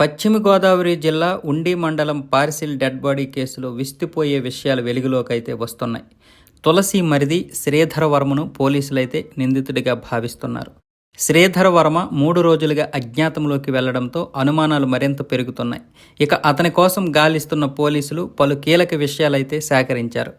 పశ్చిమ గోదావరి జిల్లా ఉండి మండలం పార్సిల్ డెడ్ బాడీ కేసులో విస్తుపోయే విషయాలు వెలుగులోకైతే వస్తున్నాయి. తులసి మరిది శ్రీధర వర్మను పోలీసులైతే నిందితుడిగా భావిస్తున్నారు. శ్రీధర వర్మ మూడు రోజులుగా అజ్ఞాతంలోకి వెళ్ళడంతో అనుమానాలు మరింత పెరుగుతున్నాయి. ఇక అతని కోసం గాలిస్తున్న పోలీసులు పలు కీలక విషయాలైతే సేకరించారు.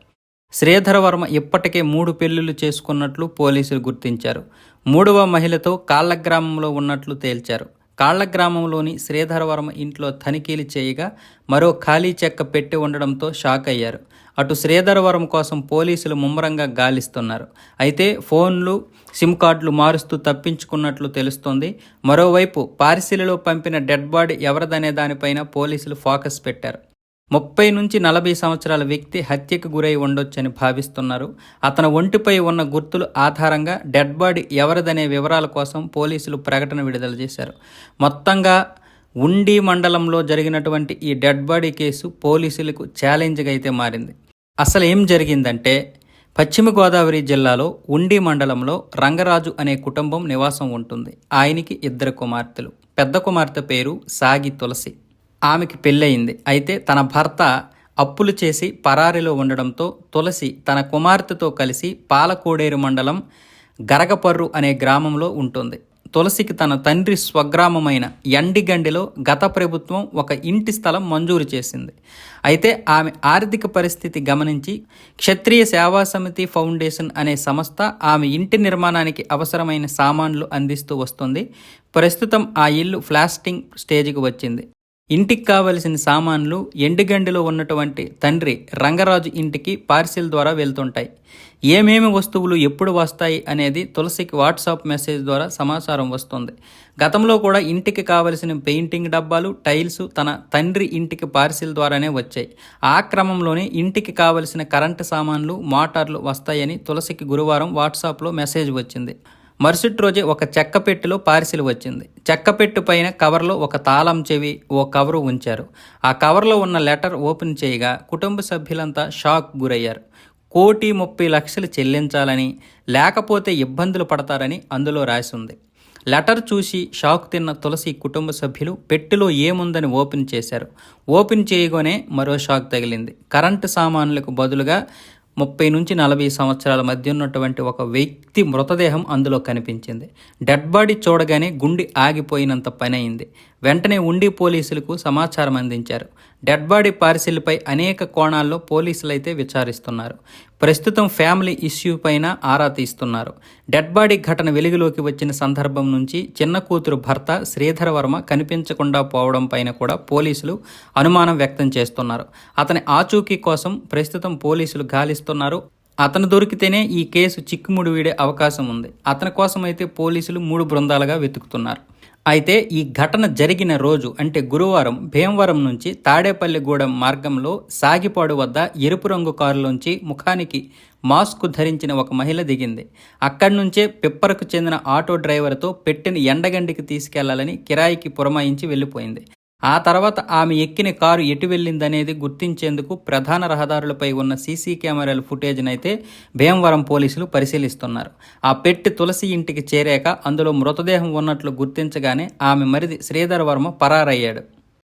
శ్రీధర వర్మ ఇప్పటికే మూడు పెళ్ళిళ్ళు చేసుకున్నట్లు పోలీసులు గుర్తించారు. మూడవ మహిళతో కాళ్ళ గ్రామంలో ఉన్నట్లు తేల్చారు. కాళ్ళ గ్రామంలోని శ్రీధరవర్మ ఇంట్లో తనిఖీలు చేయగా మరో ఖాళీ చెక్క పెట్టి ఉండడంతో షాక్ అయ్యారు. అటు శ్రీధరవరం కోసం పోలీసులు ముమ్మరంగా గాలిస్తున్నారు. అయితే ఫోన్లు సిమ్ కార్డులు మారుస్తూ తప్పించుకున్నట్లు తెలుస్తోంది. మరోవైపు పార్సిలలో పంపిన డెడ్ బాడీ ఎవరిదనే దానిపైన పోలీసులు ఫోకస్ పెట్టారు. ముప్పై నుంచి నలభై సంవత్సరాల వ్యక్తి హత్యకు గురై ఉండొచ్చని భావిస్తున్నారు. అతని ఒంటిపై ఉన్న గుర్తులు ఆధారంగా డెడ్ బాడీ ఎవరిదనే వివరాల కోసం పోలీసులు ప్రకటన విడుదల చేశారు. మొత్తంగా ఉండి మండలంలో జరిగినటువంటి ఈ డెడ్ బాడీ కేసు పోలీసులకు ఛాలెంజ్గా అయితే మారింది. అసలు ఏం జరిగిందంటే పశ్చిమ గోదావరి జిల్లాలో ఉండి మండలంలో రంగరాజు అనే కుటుంబం నివాసం ఉంటుంది. ఆయనకి ఇద్దరు కుమార్తెలు. పెద్ద కుమార్తె పేరు సాగి తులసి. ఆమెకి పెళ్ళయింది. అయితే తన భర్త అప్పులు చేసి పరారిలో ఉండడంతో తులసి తన కుమార్తెతో కలిసి పాలకోడేరు మండలం గరగపర్రు అనే గ్రామంలో ఉంటుంది. తులసికి తన తండ్రి స్వగ్రామమైన ఎండిగండిలో గత ప్రభుత్వం ఒక ఇంటి స్థలం మంజూరు చేసింది. అయితే ఆమె ఆర్థిక పరిస్థితి గమనించి క్షత్రియ సేవా సమితి ఫౌండేషన్ అనే సంస్థ ఆమె ఇంటి నిర్మాణానికి అవసరమైన సామాన్లు అందిస్తూ వస్తుంది. ప్రస్తుతం ఆ ఇల్లు ఫ్లాస్టింగ్ స్టేజ్కి వచ్చింది. ఇంటికి కావలసిన సామాన్లు ఎండుగండిలో ఉన్నటువంటి తండ్రి రంగరాజు ఇంటికి పార్సిల్ ద్వారా వెళ్తుంటాయి. ఏమేమి వస్తువులు ఎప్పుడు వస్తాయి అనేది తులసికి వాట్సాప్ మెసేజ్ ద్వారా సమాచారం వస్తుంది. గతంలో కూడా ఇంటికి కావలసిన పెయింటింగ్ డబ్బాలు టైల్స్ తన తండ్రి ఇంటికి పార్సిల్ ద్వారానే వచ్చాయి. ఆ క్రమంలోనే ఇంటికి కావలసిన కరెంటు సామాన్లు మోటార్లు వస్తాయని తులసికి గురువారం వాట్సాప్లో మెసేజ్ వచ్చింది. మరుసటి రోజే ఒక చెక్క పెట్టెలో పార్సిల్ వచ్చింది. చెక్క పెట్టు పైన కవర్లో ఒక తాళం చెవి ఓ కవరు ఉంచారు. ఆ కవర్లో ఉన్న లెటర్ ఓపెన్ చేయగా కుటుంబ సభ్యులంతా షాక్ గురయ్యారు. కోటి ముప్పై లక్షలు చెల్లించాలని లేకపోతే ఇబ్బందులు పడతారని అందులో రాసి ఉంది లెటర్ చూసి షాక్ తిన్న తులసి కుటుంబ సభ్యులు పెట్టెలో ఏముందని ఓపెన్ చేశారు. ఓపెన్ చేయగానే మరో షాక్ తగిలింది. కరెంటు సామాన్లకు బదులుగా ముప్పై నుంచి నలభై సంవత్సరాల మధ్య ఉన్నటువంటి ఒక వ్యక్తి మృతదేహం అందులో కనిపించింది. డెడ్ బాడీ చూడగానే గుండె ఆగిపోయినంత పని అయింది వెంటనే ఉండి పోలీసులకు సమాచారం అందించారు. డెడ్ బాడీ పార్సిల్పై అనేక కోణాల్లో పోలీసులైతే విచారిస్తున్నారు. ప్రస్తుతం ఫ్యామిలీ ఇష్యూ పైన ఆరా తీస్తున్నారు. డెడ్ బాడీ ఘటన వెలుగులోకి వచ్చిన సందర్భం నుంచి చిన్న కూతురు భర్త శ్రీధర వర్మ కనిపించకుండా పోవడం పైన కూడా పోలీసులు అనుమానం వ్యక్తం చేస్తున్నారు. అతని ఆచూకీ కోసం ప్రస్తుతం పోలీసులు గాలిస్తున్నారు. అతను దొరికితేనే ఈ కేసు చిక్కుముడి వీడే అవకాశం ఉంది. అతని కోసం అయితే పోలీసులు మూడు బృందాలుగా వెతుకుతున్నారు. అయితే ఈ ఘటన జరిగిన రోజు అంటే గురువారం భీమవరం నుంచి తాడేపల్లిగూడెం మార్గంలో సాగిపాడు వద్ద ఎరుపు రంగు కారులోంచి ముఖానికి మాస్క్ ధరించిన ఒక మహిళ దిగింది. అక్కడి నుంచే పిప్పరకు చెందిన ఆటో డ్రైవర్తో పెట్టిన ఎండగండికి తీసుకెళ్ళాలని కిరాయికి పురమాయించి వెళ్ళిపోయింది. ఆ తర్వాత ఆమె ఎక్కిన కారు ఎటు వెళ్ళిందనేది గుర్తించేందుకు ప్రధాన రహదారులపై ఉన్న సీసీ కెమెరాల ఫుటేజ్నైతే భీమవరం పోలీసులు పరిశీలిస్తున్నారు. ఆ పెట్టి తులసి ఇంటికి చేరాక అందులో మృతదేహం ఉన్నట్లు గుర్తించగానే ఆమె మరిది శ్రీధర్ వర్మ పరారయ్యాడు.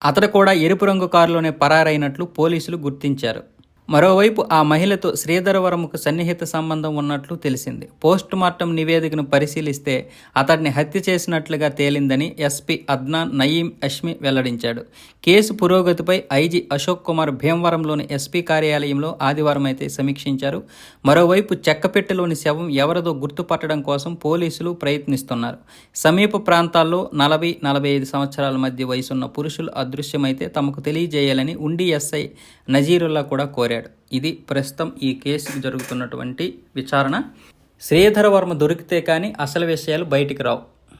అతడు కూడా ఎరుపు రంగు కారులోనే పరారైనట్లు పోలీసులు గుర్తించారు. మరోవైపు ఆ మహిళతో శ్రీధరవరముకు సన్నిహిత సంబంధం ఉన్నట్లు తెలిసింది. పోస్ట్ మార్టం నివేదికను పరిశీలిస్తే అతడిని హత్య చేసినట్లుగా తేలిందని ఎస్పీ అద్నాన్ నయీం అష్మి వెల్లడించాడు. కేసు పురోగతిపై ఐజీ అశోక్ కుమార్ భీమవరంలోని ఎస్పీ కార్యాలయంలో ఆదివారం అయితే సమీక్షించారు. మరోవైపు చెక్కపెట్టెలోని శవం ఎవరిదో గుర్తుపట్టడం కోసం పోలీసులు ప్రయత్నిస్తున్నారు. సమీప ప్రాంతాల్లో నలభై నలభై ఐదు సంవత్సరాల మధ్య వయసున్న పురుషులు అదృశ్యమైతే తమకు తెలియజేయాలని ఉండి ఎస్ఐ నజీరుల్లా కూడా కోరారు. ఇది ప్రస్తుతం ఈ కేసు జరుగుతున్నటువంటి విచారణ. శ్రీధర వర్మ దొరికితే కానీ అసలు విషయాలు బయటికి రావు.